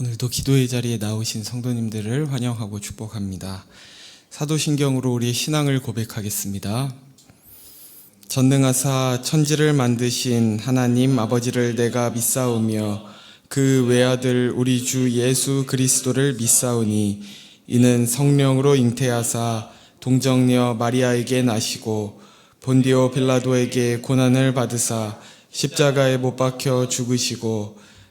오늘도 기도의 자리에 나오신 성도님들을 환영하고 축복합니다. 사도신경으로 우리의 신앙을 고백하겠습니다. 전능하사 천지를 만드신 하나님 아버지를 내가 믿사오며 그 외아들 우리 주 예수 그리스도를 믿사오니 이는 성령으로 잉태하사 동정녀 마리아에게 나시고 본디오 빌라도에게 고난을 받으사 십자가에 못 박혀 죽으시고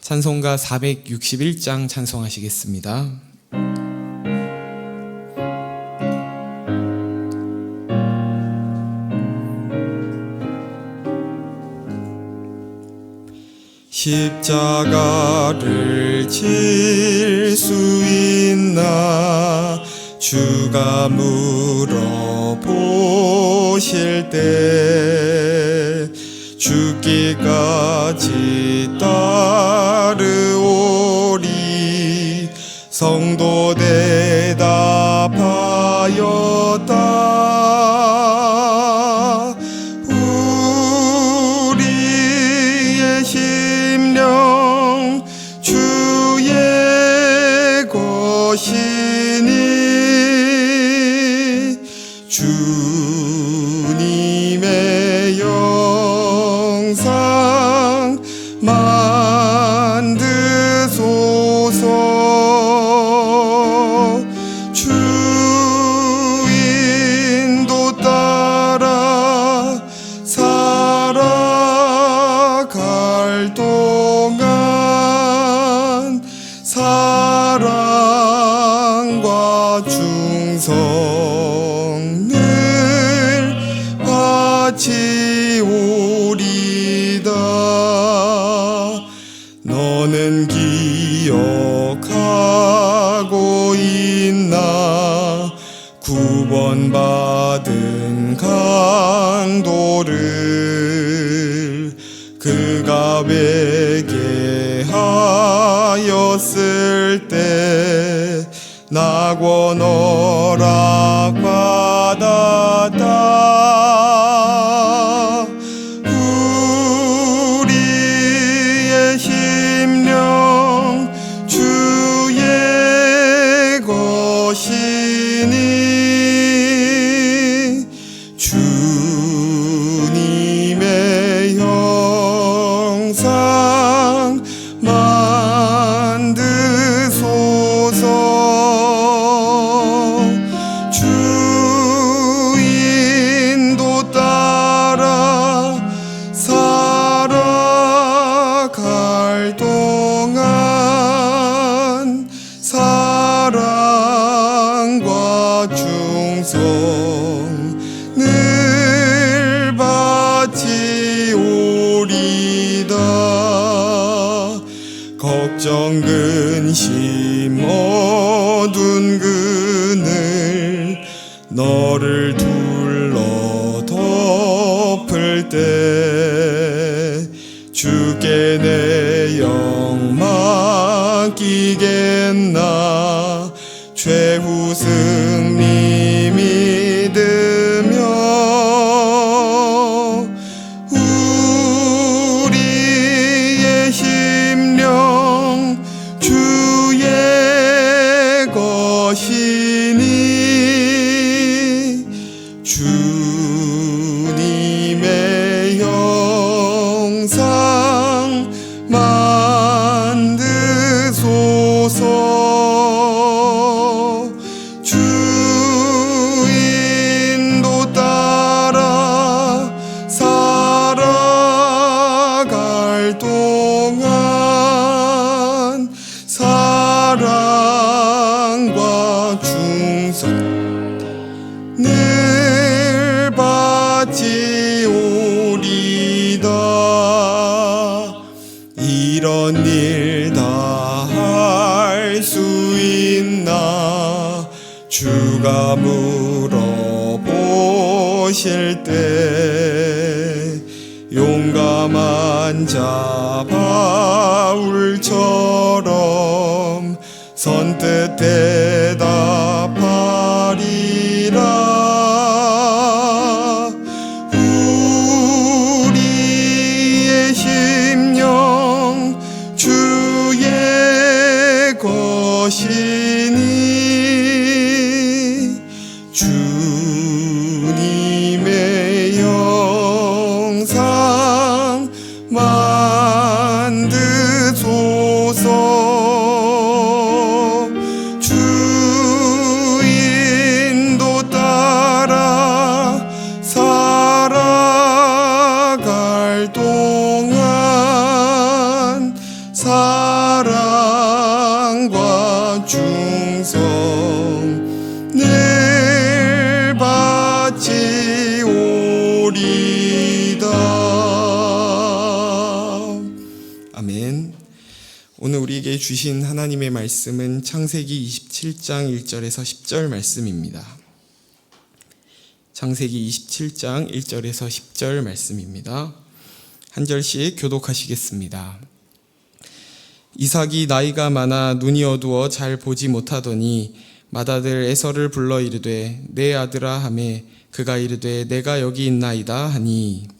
찬송가 461장 찬송하시겠습니다. 십자가를 질 수 있나 주가 물어보실 때 죽기까지 따르오리 성도 회개하였을 때 낙원 허락받았다 자 바울처럼 선뜻 대 아멘 오늘 우리에게 주신 하나님의 말씀은 창세기 27장 1절에서 10절 말씀입니다. 창세기 27장 1절에서 10절 말씀입니다. 한 절씩 교독하시겠습니다. 이삭이 나이가 많아 눈이 어두워 잘 보지 못하더니 맏아들 에서를 불러 이르되 내 아들아 하매 그가 이르되 내가 여기 있나이다 하니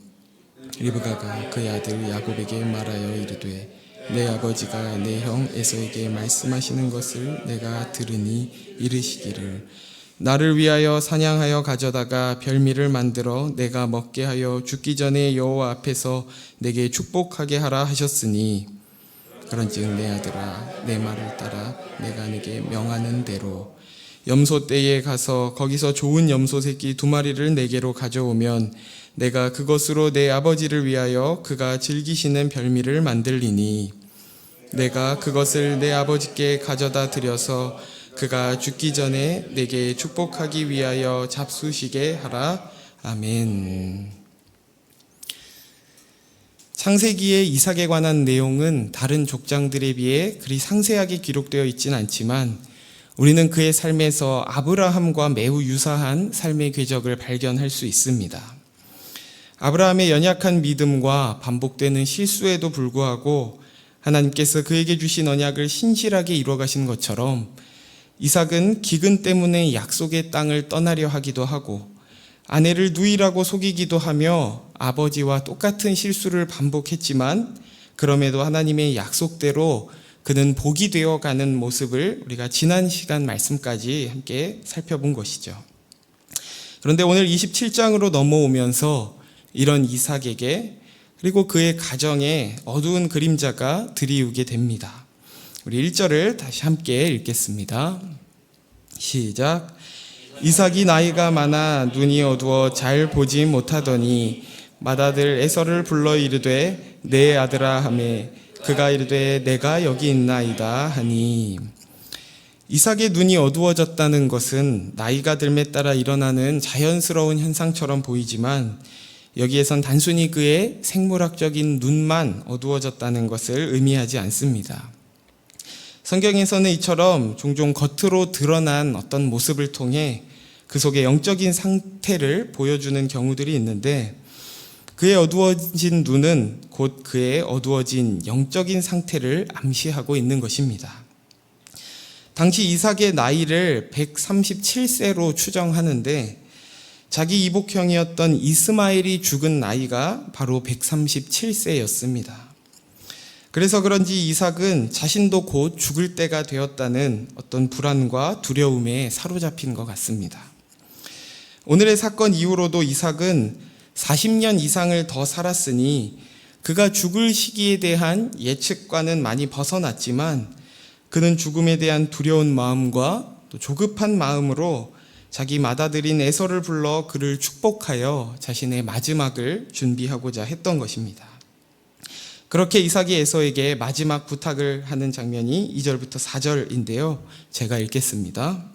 리브가가 그의 아들 야곱에게 말하여 이르되 내 아버지가 내 형 에서에게 말씀하시는 것을 내가 들으니 이르시기를. 나를 위하여 사냥하여 가져다가 별미를 만들어 내가 먹게 하여 죽기 전에 여호와 앞에서 내게 축복하게 하라 하셨으니 그런즉 내 아들아 내 말을 따라 내가 네게 명하는 대로 염소 떼에 가서 거기서 좋은 염소 새끼 두 마리를 내게로 가져오면 내가 그것으로 내 아버지를 위하여 그가 즐기시는 별미를 만들리니 내가 그것을 내 아버지께 가져다 드려서 그가 죽기 전에 내게 축복하기 위하여 잡수시게 하라 아멘. 창세기의 이삭에 관한 내용은 다른 족장들에 비해 그리 상세하게 기록되어 있지는 않지만 우리는 그의 삶에서 아브라함과 매우 유사한 삶의 궤적을 발견할 수 있습니다. 아브라함의 연약한 믿음과 반복되는 실수에도 불구하고 하나님께서 그에게 주신 언약을 신실하게 이루어가신 것처럼 이삭은 기근 때문에 약속의 땅을 떠나려 하기도 하고 아내를 누이라고 속이기도 하며 아버지와 똑같은 실수를 반복했지만 그럼에도 하나님의 약속대로 그는 복이 되어 가는 모습을 우리가 지난 시간 말씀까지 함께 살펴본 것이죠. 그런데 오늘 27장으로 넘어오면서 이런 이삭에게 그리고 그의 가정에 어두운 그림자가 드리우게 됩니다. 우리 1절을 다시 함께 읽겠습니다. 시작. 이삭이 나이가 많아 눈이 어두워 잘 보지 못하더니 맏아들 에서를 불러 이르되 내 아들아 하매 그가 이르되 내가 여기 있나이다 하니 이삭의 눈이 어두워졌다는 것은 나이가 들매 따라 일어나는 자연스러운 현상처럼 보이지만 여기에선 단순히 그의 생물학적인 눈만 어두워졌다는 것을 의미하지 않습니다. 성경에서는 이처럼 종종 겉으로 드러난 어떤 모습을 통해 그 속에 영적인 상태를 보여주는 경우들이 있는데 그의 어두워진 눈은 곧 그의 어두워진 영적인 상태를 암시하고 있는 것입니다. 당시 이삭의 나이를 137세로 추정하는데 자기 이복형이었던 이스마엘이 죽은 나이가 바로 137세였습니다. 그래서 그런지 이삭은 자신도 곧 죽을 때가 되었다는 어떤 불안과 두려움에 사로잡힌 것 같습니다. 오늘의 사건 이후로도 이삭은 40년 이상을 더 살았으니 그가 죽을 시기에 대한 예측과는 많이 벗어났지만 그는 죽음에 대한 두려운 마음과 또 조급한 마음으로 자기 맏아들인 에서를 불러 그를 축복하여 자신의 마지막을 준비하고자 했던 것입니다. 그렇게 이삭이 에서에게 마지막 부탁을 하는 장면이 2절부터 4절인데요. 제가 읽겠습니다.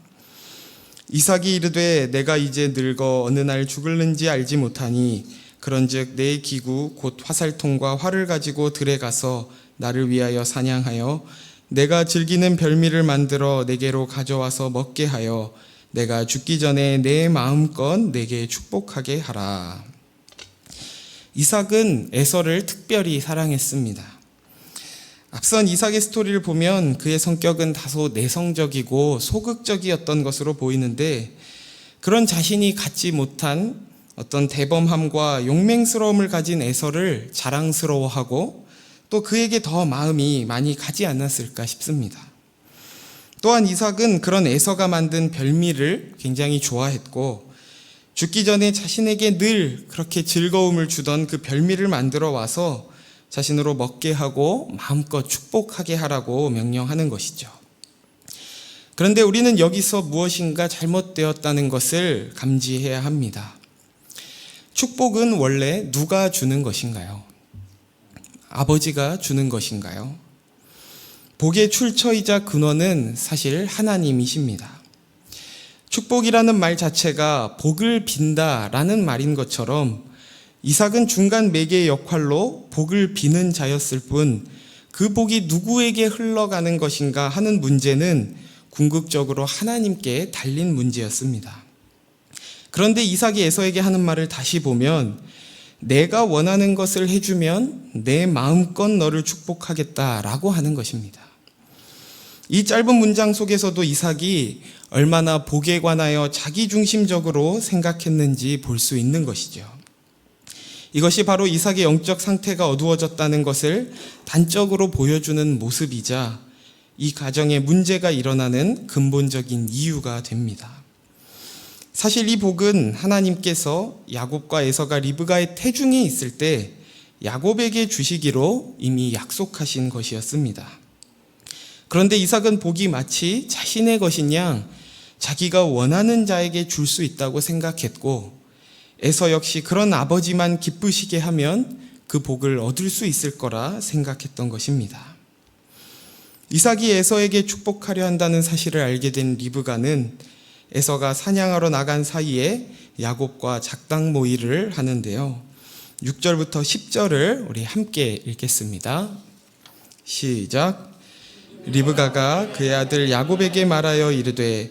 이삭이 이르되 내가 이제 늙어 어느 날 죽을는지 알지 못하니 그런즉 내 기구 곧 화살통과 활을 가지고 들에 가서 나를 위하여 사냥하여 내가 즐기는 별미를 만들어 내게로 가져와서 먹게 하여 내가 죽기 전에 내 마음껏 내게 축복하게 하라. 이삭은 에서를 특별히 사랑했습니다. 앞선 이삭의 스토리를 보면 그의 성격은 다소 내성적이고 소극적이었던 것으로 보이는데 그런 자신이 갖지 못한 어떤 대범함과 용맹스러움을 가진 에서를 자랑스러워하고 또 그에게 더 마음이 많이 가지 않았을까 싶습니다. 또한 이삭은 그런 에서가 만든 별미를 굉장히 좋아했고 죽기 전에 자신에게 늘 그렇게 즐거움을 주던 그 별미를 만들어 와서 자신으로 먹게 하고 마음껏 축복하게 하라고 명령하는 것이죠. 그런데 우리는 여기서 무엇인가 잘못되었다는 것을 감지해야 합니다. 축복은 원래 누가 주는 것인가요? 아버지가 주는 것인가요? 복의 출처이자 근원은 사실 하나님이십니다. 축복이라는 말 자체가 복을 빈다라는 말인 것처럼 이삭은 중간 매개의 역할로 복을 비는 자였을 뿐 그 복이 누구에게 흘러가는 것인가 하는 문제는 궁극적으로 하나님께 달린 문제였습니다. 그런데 이삭이 에서에게 하는 말을 다시 보면 내가 원하는 것을 해주면 내 마음껏 너를 축복하겠다라고 하는 것입니다. 이 짧은 문장 속에서도 이삭이 얼마나 복에 관하여 자기 중심적으로 생각했는지 볼 수 있는 것이죠. 이것이 바로 이삭의 영적 상태가 어두워졌다는 것을 단적으로 보여주는 모습이자 이 가정에 문제가 일어나는 근본적인 이유가 됩니다. 사실 이 복은 하나님께서 야곱과 에서가 리브가의 태중에 있을 때 야곱에게 주시기로 이미 약속하신 것이었습니다. 그런데 이삭은 복이 마치 자신의 것인 양 자기가 원하는 자에게 줄 수 있다고 생각했고 에서 역시 그런 아버지만 기쁘시게 하면 그 복을 얻을 수 있을 거라 생각했던 것입니다. 이삭이 에서에게 축복하려 한다는 사실을 알게 된 리브가는 에서가 사냥하러 나간 사이에 야곱과 작당 모의를 하는데요. 6절부터 10절을 우리 함께 읽겠습니다. 시작. 리브가가 그의 아들 야곱에게 말하여 이르되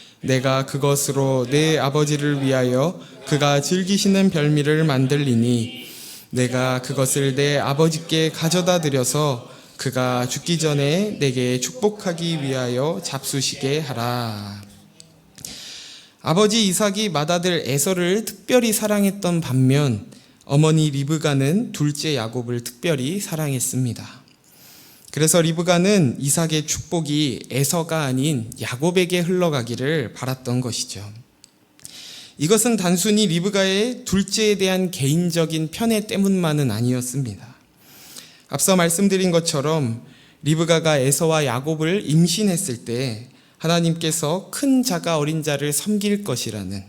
내가 그것으로 내 아버지를 위하여 그가 즐기시는 별미를 만들리니 내가 그것을 내 아버지께 가져다 드려서 그가 죽기 전에 내게 축복하기 위하여 잡수시게 하라. 아버지 이삭이 맏아들 에서를 특별히 사랑했던 반면 어머니 리브가는 둘째 야곱을 특별히 사랑했습니다. 그래서 리브가는 이삭의 축복이 에서가 아닌 야곱에게 흘러가기를 바랐던 것이죠. 이것은 단순히 리브가의 둘째에 대한 개인적인 편애 때문만은 아니었습니다. 앞서 말씀드린 것처럼 리브가가 에서와 야곱을 임신했을 때 하나님께서 큰 자가 어린 자를 섬길 것이라는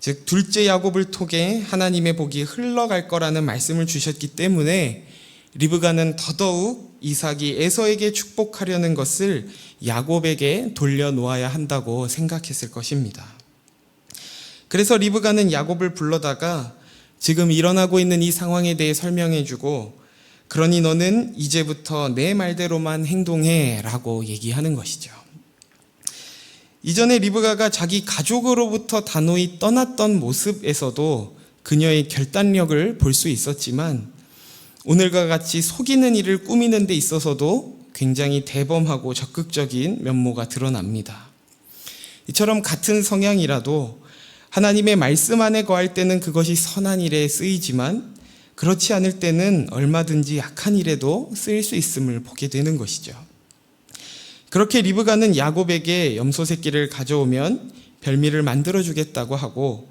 즉 둘째 야곱을 통해 하나님의 복이 흘러갈 거라는 말씀을 주셨기 때문에 리브가는 더더욱 이삭이 에서에게 축복하려는 것을 야곱에게 돌려놓아야 한다고 생각했을 것입니다. 그래서 리브가는 야곱을 불러다가 지금 일어나고 있는 이 상황에 대해 설명해주고 그러니 너는 이제부터 내 말대로만 행동해 라고 얘기하는 것이죠. 이전에 리브가가 자기 가족으로부터 단호히 떠났던 모습에서도 그녀의 결단력을 볼 수 있었지만 오늘과 같이 속이는 일을 꾸미는 데 있어서도 굉장히 대범하고 적극적인 면모가 드러납니다. 이처럼 같은 성향이라도 하나님의 말씀 안에 거할 때는 그것이 선한 일에 쓰이지만 그렇지 않을 때는 얼마든지 악한 일에도 쓰일 수 있음을 보게 되는 것이죠. 그렇게 리브가는 야곱에게 염소 새끼를 가져오면 별미를 만들어 주겠다고 하고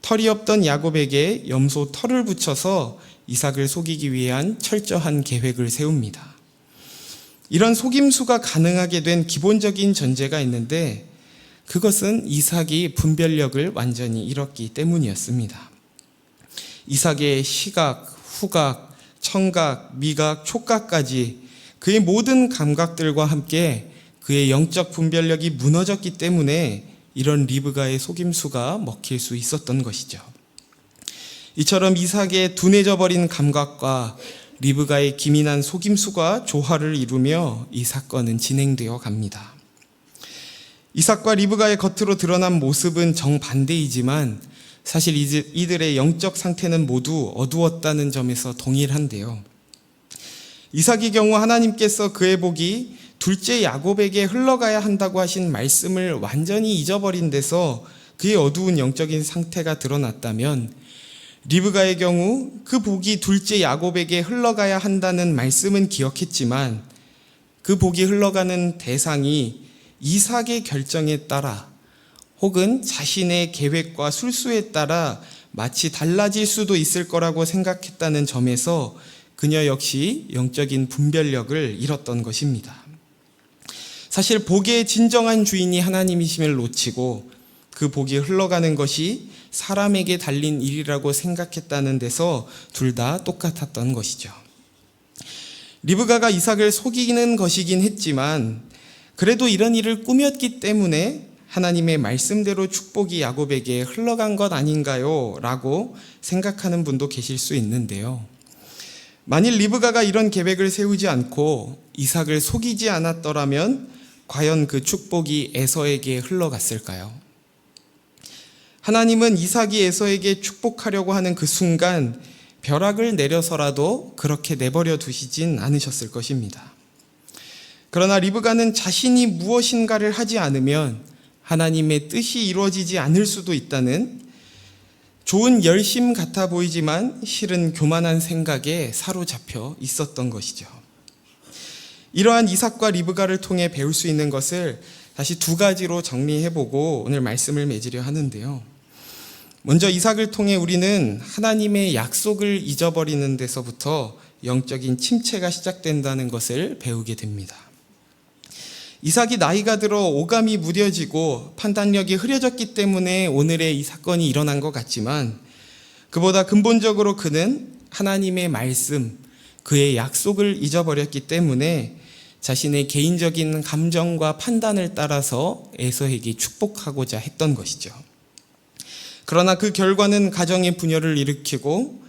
털이 없던 야곱에게 염소 털을 붙여서 이삭을 속이기 위한 철저한 계획을 세웁니다. 이런 속임수가 가능하게 된 기본적인 전제가 있는데 그것은 이삭이 분별력을 완전히 잃었기 때문이었습니다. 이삭의 시각, 후각, 청각, 미각, 촉각까지 그의 모든 감각들과 함께 그의 영적 분별력이 무너졌기 때문에 이런 리브가의 속임수가 먹힐 수 있었던 것이죠. 이처럼 이삭의 둔해져 버린 감각과 리브가의 기민한 속임수가 조화를 이루며 이 사건은 진행되어 갑니다. 이삭과 리브가의 겉으로 드러난 모습은 정반대이지만 사실 이들의 영적 상태는 모두 어두웠다는 점에서 동일한데요. 이삭의 경우 하나님께서 그의 복이 둘째 야곱에게 흘러가야 한다고 하신 말씀을 완전히 잊어버린 데서 그의 어두운 영적인 상태가 드러났다면 리브가의 경우 그 복이 둘째 야곱에게 흘러가야 한다는 말씀은 기억했지만 그 복이 흘러가는 대상이 이삭의 결정에 따라 혹은 자신의 계획과 술수에 따라 마치 달라질 수도 있을 거라고 생각했다는 점에서 그녀 역시 영적인 분별력을 잃었던 것입니다. 사실 복의 진정한 주인이 하나님이심을 놓치고 그 복이 흘러가는 것이 사람에게 달린 일이라고 생각했다는 데서 둘 다 똑같았던 것이죠. 리브가가 이삭을 속이는 것이긴 했지만 그래도 이런 일을 꾸몄기 때문에 하나님의 말씀대로 축복이 야곱에게 흘러간 것 아닌가요? 라고 생각하는 분도 계실 수 있는데요. 만일 리브가가 이런 계획을 세우지 않고 이삭을 속이지 않았더라면 과연 그 축복이 에서에게 흘러갔을까요? 하나님은 이삭이 에서에게 축복하려고 하는 그 순간 벼락을 내려서라도 그렇게 내버려 두시진 않으셨을 것입니다. 그러나 리브가는 자신이 무엇인가를 하지 않으면 하나님의 뜻이 이루어지지 않을 수도 있다는 좋은 열심 같아 보이지만 실은 교만한 생각에 사로잡혀 있었던 것이죠. 이러한 이삭과 리브가를 통해 배울 수 있는 것을 다시 두 가지로 정리해보고 오늘 말씀을 맺으려 하는데요. 먼저 이삭을 통해 우리는 하나님의 약속을 잊어버리는 데서부터 영적인 침체가 시작된다는 것을 배우게 됩니다. 이삭이 나이가 들어 오감이 무뎌지고 판단력이 흐려졌기 때문에 오늘의 이 사건이 일어난 것 같지만 그보다 근본적으로 그는 하나님의 말씀, 그의 약속을 잊어버렸기 때문에 자신의 개인적인 감정과 판단을 따라서 에서에게 축복하고자 했던 것이죠. 그러나 그 결과는 가정의 분열을 일으키고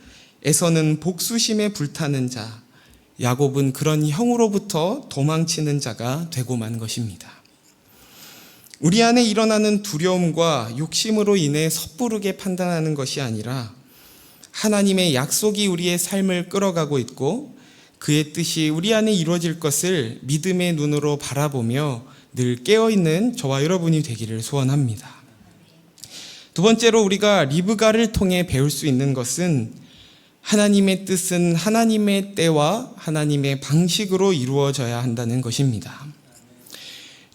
에서는 복수심에 불타는 자, 야곱은 그런 형으로부터 도망치는 자가 되고 만 것입니다. 우리 안에 일어나는 두려움과 욕심으로 인해 섣부르게 판단하는 것이 아니라 하나님의 약속이 우리의 삶을 끌어가고 있고 그의 뜻이 우리 안에 이루어질 것을 믿음의 눈으로 바라보며 늘 깨어있는 저와 여러분이 되기를 소원합니다. 두 번째로 우리가 리브가를 통해 배울 수 있는 것은 하나님의 뜻은 하나님의 때와 하나님의 방식으로 이루어져야 한다는 것입니다.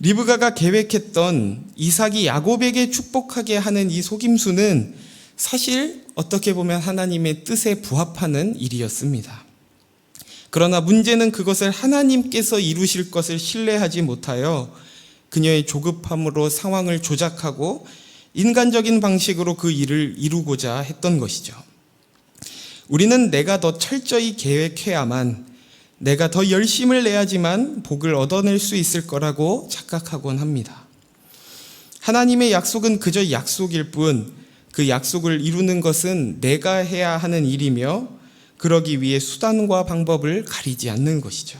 리브가가 계획했던 이삭이 야곱에게 축복하게 하는 이 속임수는 사실 어떻게 보면 하나님의 뜻에 부합하는 일이었습니다. 그러나 문제는 그것을 하나님께서 이루실 것을 신뢰하지 못하여 그녀의 조급함으로 상황을 조작하고 인간적인 방식으로 그 일을 이루고자 했던 것이죠. 우리는 내가 더 철저히 계획해야만 내가 더 열심을 내야지만 복을 얻어낼 수 있을 거라고 착각하곤 합니다. 하나님의 약속은 그저 약속일 뿐 그 약속을 이루는 것은 내가 해야 하는 일이며 그러기 위해 수단과 방법을 가리지 않는 것이죠.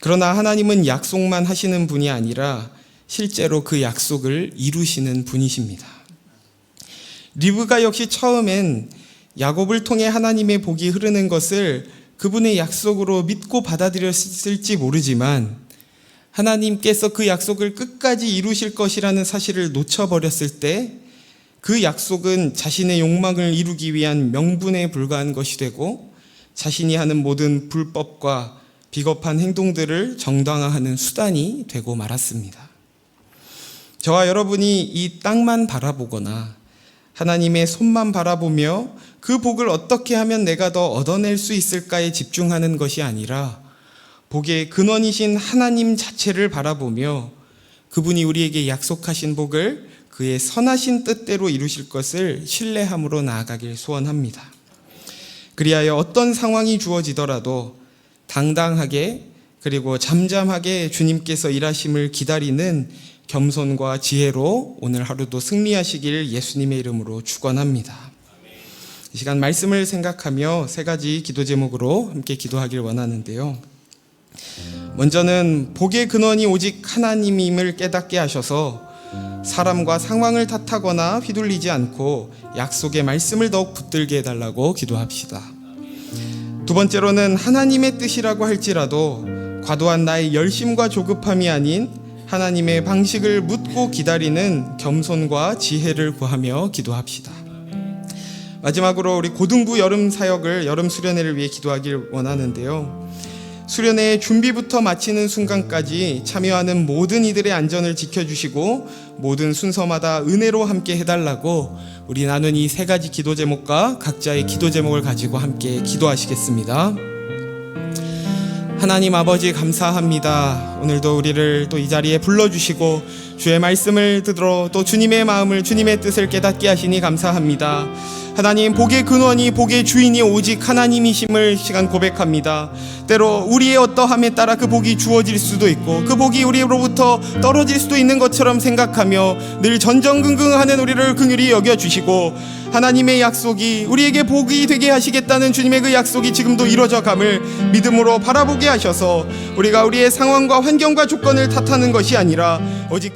그러나 하나님은 약속만 하시는 분이 아니라 실제로 그 약속을 이루시는 분이십니다. 리브가 역시 처음엔 야곱을 통해 하나님의 복이 흐르는 것을 그분의 약속으로 믿고 받아들였을지 모르지만 하나님께서 그 약속을 끝까지 이루실 것이라는 사실을 놓쳐버렸을 때 그 약속은 자신의 욕망을 이루기 위한 명분에 불과한 것이 되고 자신이 하는 모든 불법과 비겁한 행동들을 정당화하는 수단이 되고 말았습니다. 저와 여러분이 이 땅만 바라보거나 하나님의 손만 바라보며 그 복을 어떻게 하면 내가 더 얻어낼 수 있을까에 집중하는 것이 아니라 복의 근원이신 하나님 자체를 바라보며 그분이 우리에게 약속하신 복을 그의 선하신 뜻대로 이루실 것을 신뢰함으로 나아가길 소원합니다. 그리하여 어떤 상황이 주어지더라도 당당하게 그리고 잠잠하게 주님께서 일하심을 기다리는 겸손과 지혜로 오늘 하루도 승리하시길 예수님의 이름으로 축원합니다. 이 시간 말씀을 생각하며 세 가지 기도 제목으로 함께 기도하길 원하는데요. 먼저는 복의 근원이 오직 하나님임을 깨닫게 하셔서 사람과 상황을 탓하거나 휘둘리지 않고 약속의 말씀을 더욱 붙들게 해달라고 기도합시다. 두 번째로는 하나님의 뜻이라고 할지라도 과도한 나의 열심과 조급함이 아닌 하나님의 방식을 묻고 기다리는 겸손과 지혜를 구하며 기도합시다. 마지막으로 우리 고등부 여름 사역을 여름 수련회를 위해 기도하길 원하는데요. 수련회 준비부터 마치는 순간까지 참여하는 모든 이들의 안전을 지켜주시고 모든 순서마다 은혜로 함께 해달라고 우리 나눈 이 세 가지 기도 제목과 각자의 기도 제목을 가지고 함께 기도하시겠습니다. 하나님 아버지 감사합니다. 오늘도 우리를 또 이 자리에 불러주시고 주의 말씀을 들어 또 주님의 마음을 주님의 뜻을 깨닫게 하시니 감사합니다. 하나님 복의 근원이 복의 주인이 오직 하나님이심을 시간 고백합니다. 때로 우리의 어떠함에 따라 그 복이 주어질 수도 있고 그 복이 우리로부터 떨어질 수도 있는 것처럼 생각하며 늘 전전긍긍하는 우리를 긍휼히 여겨 주시고 하나님의 약속이 우리에게 복이 되게 하시겠다는 주님의 그 약속이 지금도 이루어져 감을 믿음으로 바라보게 하셔서 우리가 우리의 상황과 환경과 조건을 탓하는 것이 아니라 오직